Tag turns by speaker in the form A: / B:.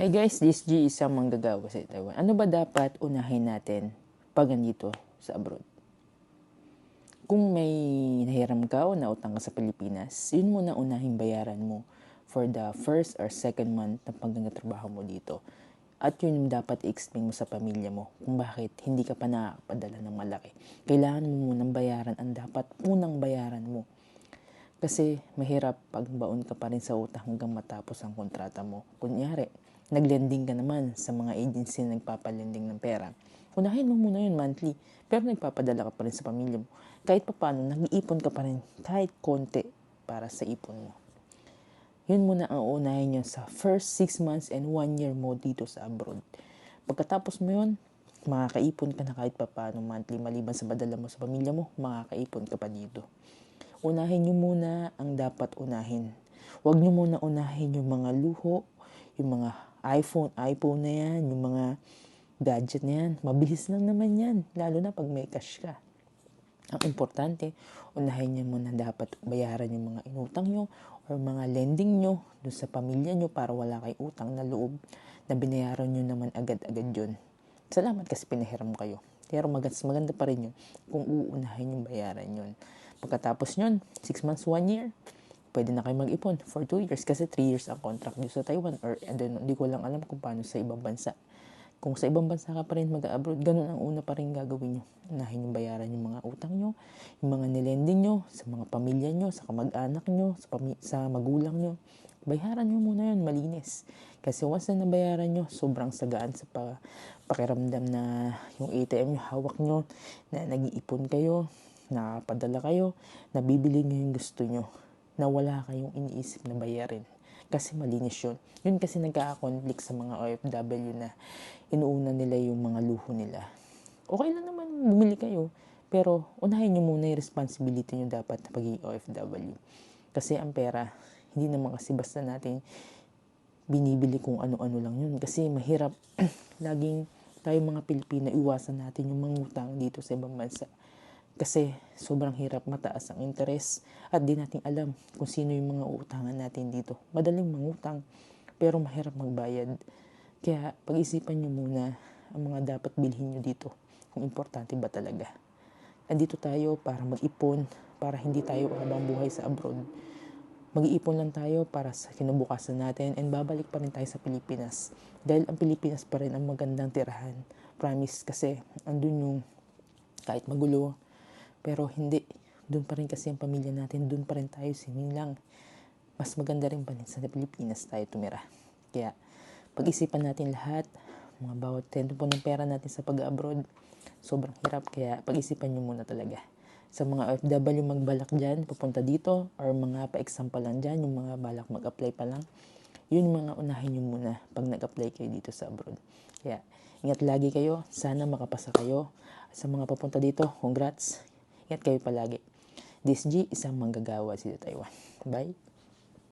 A: Hi guys, this G isang manggagawa sa Taiwan. Ano ba dapat unahin natin pag nandito sa abroad? Kung may nahiram ka o nautang ka sa Pilipinas, yun muna unahing bayaran mo for the first or second month na paggangatrabaho mo dito. At yun yung dapat i-explain mo sa pamilya mo kung bakit hindi ka pa nakakapadala ng malaki. Kailangan mo munang bayaran ang dapat unang bayaran mo. Kasi mahirap pag baon ka pa rin sa utang hanggang matapos ang kontrata mo. Kunyari, naglending ka naman sa mga agency na nagpapalending ng pera. Unahin mo muna yun monthly, pero nagpapadala ka pa rin sa pamilya mo. Kahit pa paano, nag-iipon ka pa rin kahit konti para sa ipon mo. Yun muna ang unahin nyo sa first 6 months and 1 year mo dito sa abroad. Pagkatapos mo yun, makakaipon ka na kahit pa paano monthly maliban sa badala mo sa pamilya mo, makakaipon ka pa dito. Unahin nyo muna ang dapat unahin. Huwag nyo muna unahin yung mga luho, yung mga iPhone, iPhone na yan, yung mga gadget na yan. Mabilis lang naman yan, lalo na pag may cash ka. Ang importante, unahin nyo muna dapat bayaran yung mga inutang nyo or mga lending nyo doon sa pamilya nyo para wala kay utang na loob na binayaran nyo naman agad-agad yun. Salamat kasi pinahiram kayo. Pero maganda, maganda pa rin yun kung uunahin yung bayaran yun. Pagkatapos yun, 6 months, 1 year, pwede na kayo mag-ipon for 2 years kasi 3 years ang contract nyo sa Taiwan or and then, hindi ko lang alam kung paano sa ibang bansa. Kung sa ibang bansa ka pa rin mag-abroad, ganun ang una pa rin gagawin nyo. Unahin yung bayaran yung mga utang nyo, yung mga nilending nyo, sa mga pamilya nyo, sa kamag-anak nyo, sa, pami- sa magulang nyo. Bayaran nyo muna yun, malinis. Kasi once na nabayaran nyo, sobrang sagaan sa pa, pakiramdam na yung ATM nyo, hawak nyo, na nag-iipon kayo, nakapadala kayo, nabibili nyo yung gusto nyo, na wala kayong iniisip na bayarin. Kasi malinis yun. Yun kasi nagka-conflict sa mga OFW na inuuna nila yung mga luho nila. Okay lang naman bumili kayo, pero unahin nyo muna yung responsibility nyo dapat na pagiging OFW. Kasi ang pera, hindi naman kasi basta natin binibili kung ano-ano lang yun. Kasi mahirap laging tayo mga Pilipino, iwasan natin yung mangutang dito sa ibang bansa. Kasi sobrang hirap mataas ang interes at di natin alam kung sino yung mga uutangan natin dito. Madaling mangutang pero mahirap magbayad. Kaya pag-isipan nyo muna ang mga dapat bilhin nyo dito kung importante ba talaga. Andito tayo para mag-ipon, para hindi tayo habang buhay sa abroad. Mag-iipon lang tayo para sa kinabukasan natin and babalik pa rin tayo sa Pilipinas. Dahil ang Pilipinas pa rin ang magandang tirahan. Promise kasi andun yung kahit magulo, pero hindi. Doon pa rin kasi ang pamilya natin. Doon pa rin tayo sinilang. Mas maganda rin pa rin sa Pilipinas tayo tumira. Kaya pag-isipan natin lahat, mga bawat tento po ng pera natin sa pag-abroad, sobrang hirap. Kaya pag-isipan nyo muna talaga. Sa mga OFW magbalak dyan, pupunta dito, or mga pa-example lang dyan, yung mga balak mag-apply pa lang, yun mga unahin nyo muna pag nag-apply kayo dito sa abroad. Kaya, ingat lagi kayo. Sana makapasa kayo. Sa mga papunta dito, congrats. Ingat kayo palagi. This G, isang manggagawa sa Taiwan. Bye.